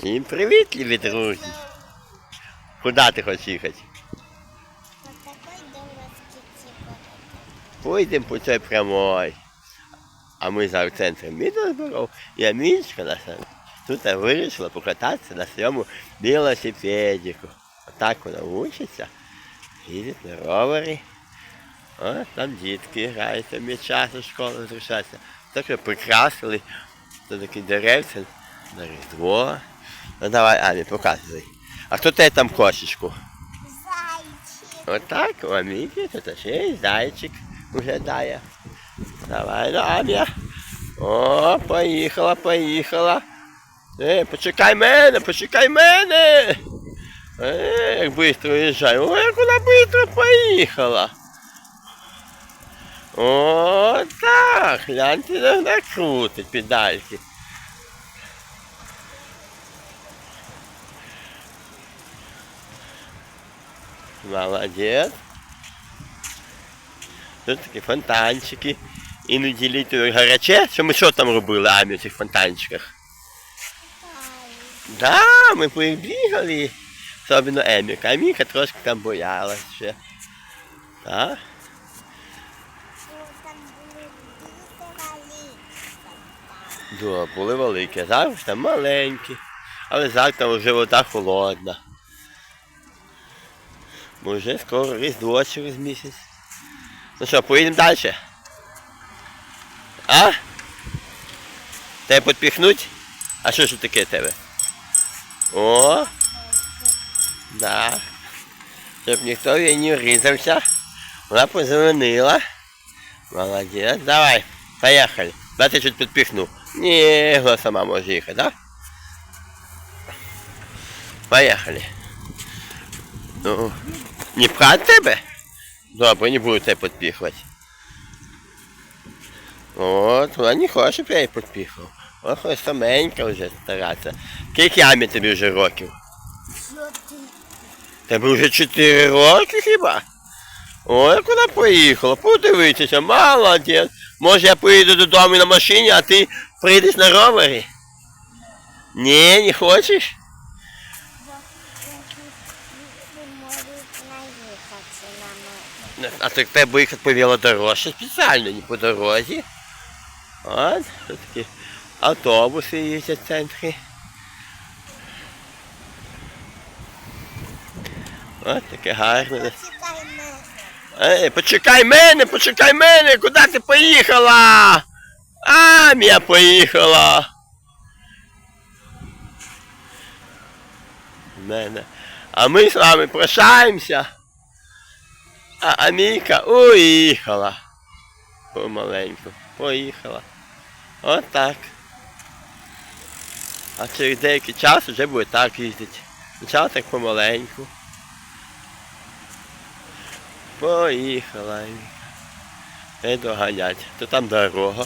Всім привіт, любі друзі. Куди ти хочеш їхати? Пойдемо по цій прямой. А ми зараз в центрі Мідорборов і Амінчика наша тут вирішила покататися на своєму велосипедику. Отак вона учиться, їздить на ровері. О, там дітки грають, там є час у школу зрушатися. Так що прикрасили. Це такі деревця на Різдво. Ну давай, Амі, показуй. А хто тебе там кошечку? Зайчик. Отак, у Аміки, тут ще є зайчик виглядає. Давай, ну, Амія. О, поїхала, поїхала. Е, почекай мене, почекай мене. Е, як швидко їжджає. О, як вона швидко поїхала. О, так, гляньте, вона крутить педальки. Молодець. Тут такі фонтанчики. Іноді літо гаряче. Що ми що там робили, Амі, в цих фонтанчиках? Да, ми по них бігали. Особливо Еміка. Аміка трошки там боялась ще. Так? Там. Да, були великі, зараз там маленькі. Але зараз там вже вода холодна. Бо вже скоро різдво через місяць. Ну що, поїдемо далі? А? Тебе підпіхнуть? А що ж таке тебе? О! Да. Щоб ніхто її не врізався. Вона позвонила. Молодець. Давай, поїхали. Дайте чуть підпіхну. Ні, вона сама може їхати, да? Поїхали. Ну, не пхать тебе? Добре, не буду тебе підпіхувати. От, вона не хоче, щоб я її підпіхав. Ох, ось саменька вже старатися. Скільки Амі тобі вже років? Тебе вже 4 роки хіба? Ой, вона поїхала, подивитися, молодець. Може я поїду додому на машині, а ти прийдеш на ровері? Ні, не хочеш? А так треба їхати по велодорожці спеціально, не по дорозі. От, такі автобуси їздять в центрі. От таке гарне. Почекай. Ей, почекай мене, почекай мене, куди ти поїхала? А, я поїхала. Мене. А ми з вами прощаємося. А Амійка уїхала. Помаленьку. Поїхала. От так. А через деякий час вже буде так їздити. Почала так помаленьку. Поїхала. Не доганять. То там дорога.